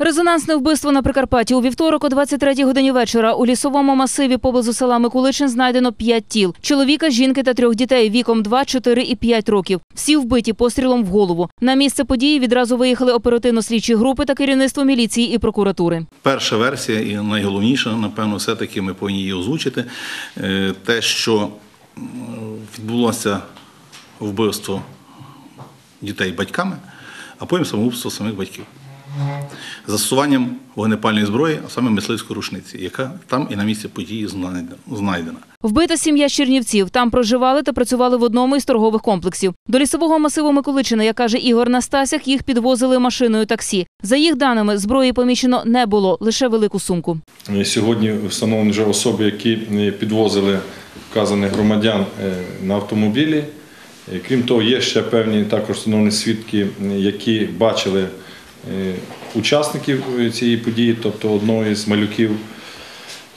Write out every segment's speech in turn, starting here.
Резонансне вбивство на Прикарпатті у вівторок о 23-й годині вечора у лісовому масиві поблизу села Микуличин знайдено п'ять тіл: чоловіка, жінки та трьох дітей віком 2, 4 і 5 років. Всі вбиті пострілом в голову. На місце події відразу виїхали оперативно-слідчі групи та керівництво міліції і прокуратури. Перша версія і найголовніша, напевно, все-таки ми повинні її озвучити. е, Те, що відбулося вбивство дітей батьками, а потім самогубство самих батьків. Застосуванням вогнепальної зброї, а саме мисливської рушниці, яка там і на місці події знайдена-. Вбита сім'я з Чернівців. Там проживали та працювали в одному із торгових комплексів. До лісового масиву Миколичина, як каже Ігор Настасяк, їх підвозили машиною таксі. За їх даними, зброї помічено не було, лише велику сумку. Е, Сьогодні встановлені вже особи, які е, підвозили вказаних громадян е, на автомобілі. Крім того, є ще певні також встановлені свідки, які бачили учасників е, цієї події, тобто одного із малюків.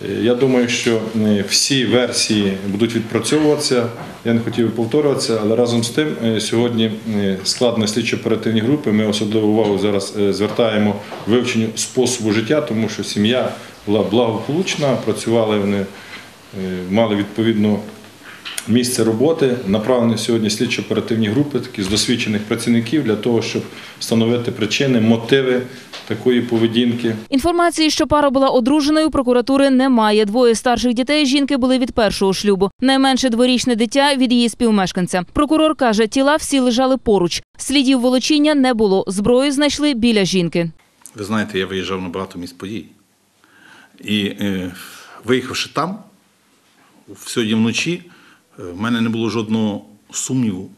Е, Я думаю, що е, всі версії будуть відпрацьовуватися. Я не хотів повторюватися, але разом з тим сьогодні складно слідчо-оперативні групи. Ми особливу увагу зараз звертаємо вивченню способу життя, тому що сім'я була благополучна, працювали вони, мали відповідно місце роботи. Направлені сьогодні слідчо-оперативні групи, такі з досвідчених працівників для того, щоб встановити причини, мотиви такої поведінки. Інформації, що пара була одруженою, прокуратури немає. Двоє старших дітей жінки були від першого шлюбу. Найменше дворічне дитя від її співмешканця. Прокурор каже, тіла всі лежали поруч. Слідів волочіння не було. Зброю знайшли біля жінки. Ви знаєте, я виїжджав на багато місць подій. І е, виїхавши там, сьогодні вночі, в мене не було жодного сумніву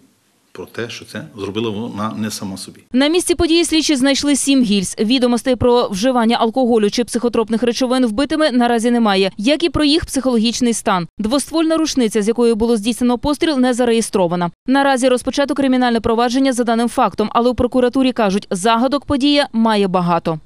про те, що це зробила вона не сама собі. На місці події слідчі знайшли сім гільз. Відомостей про вживання алкоголю чи психотропних речовин вбитими наразі немає, як і про їх психологічний стан. Двоствольна рушниця, з якою було здійснено постріл, не зареєстрована. Наразі розпочато кримінальне провадження за даним фактом, але у прокуратурі кажуть, загадок подія має багато.